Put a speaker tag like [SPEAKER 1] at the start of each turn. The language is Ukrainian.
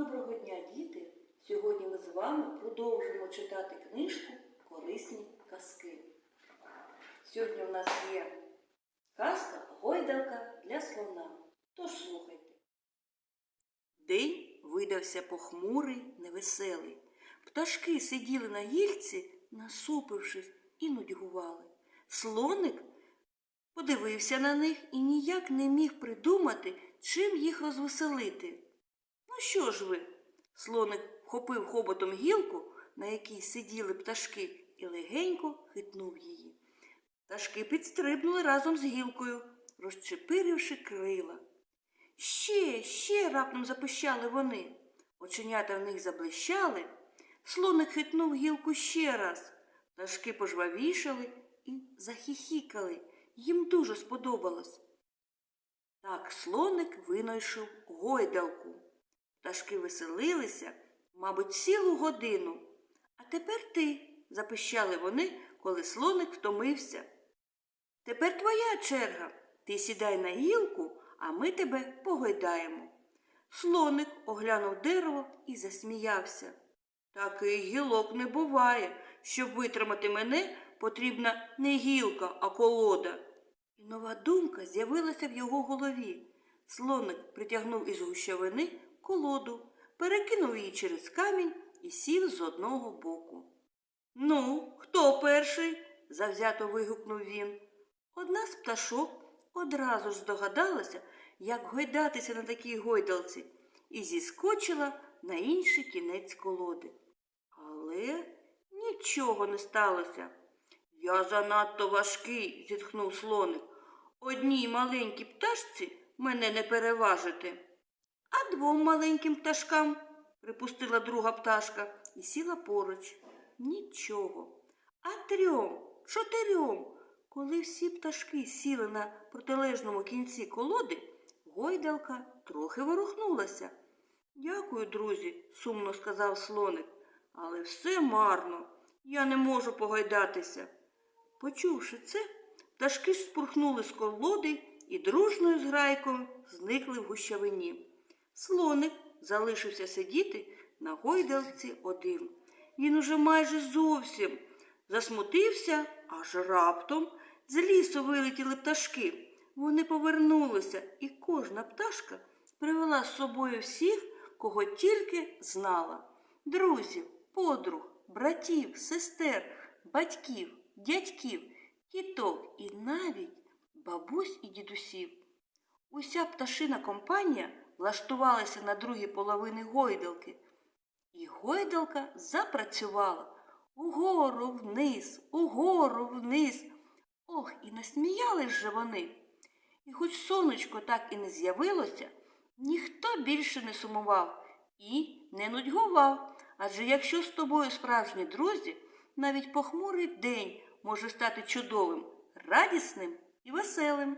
[SPEAKER 1] Доброго дня, діти! Сьогодні ми з вами продовжуємо читати книжку Корисні казки. Сьогодні у нас є казка Гойдалка для слона. Тож слухайте. День видався похмурий, невеселий. Пташки сиділи на гільці, насупившись, і нудьгували. Слоник подивився на них і ніяк не міг придумати, чим їх розвеселити. Що ж ви? Слоник вхопив хоботом гілку, на якій сиділи пташки, і легенько хитнув її. Пташки підстрибнули разом з гілкою, розчепиривши крила. Ще, ще раптом запищали вони. Оченята в них заблищали. Слоник хитнув гілку ще раз. Пташки пожвавішали і захихікали. Їм дуже сподобалось. Так слоник винайшов гойдалку. Пташки веселилися, мабуть, цілу годину. А тепер ти, запищали вони, коли слоник втомився. Тепер твоя черга. Ти сідай на гілку, а ми тебе погойдаємо. Слоник оглянув дерево і засміявся. Такий гілок не буває. Щоб витримати мене, потрібна не гілка, а колода. І нова думка з'явилася в його голові. Слоник притягнув із гущавини колоду, перекинув її через камінь і сів з одного боку. Ну, хто перший? завзято вигукнув він. Одна з пташок одразу ж здогадалася, як гойдатися на такій гойдалці, і зіскочила на інший кінець колоди. Але нічого не сталося. Я занадто важкий, зітхнув слоник. Одній маленькій пташці мене не переважити. А двом маленьким пташкам, припустила друга пташка і сіла поруч. Нічого. А трьом, чотирьом. Коли всі пташки сіли на протилежному кінці колоди, гойдалка трохи ворухнулася. Дякую, друзі, сумно сказав слоник, але все марно. Я не можу погойдатися. Почувши це, пташки спурхнули з колоди і дружною зграйкою зникли в гущавині. Слоник залишився сидіти на гойдалці один. Він уже майже зовсім засмутився, аж раптом з лісу вилетіли пташки. Вони повернулися, і кожна пташка привела з собою всіх, кого тільки знала друзів, подруг, братів, сестер, батьків, дядьків, тіток і навіть бабусь і дідусів. Уся пташина компанія влаштувалася на другій половині гойдалки, і гойдалка запрацювала угору вниз, угору вниз. Ох, і насміялись же вони. І хоч сонечко так і не з'явилося, ніхто більше не сумував і не нудьгував. Адже якщо з тобою справжні друзі, навіть похмурий день може стати чудовим, радісним і веселим.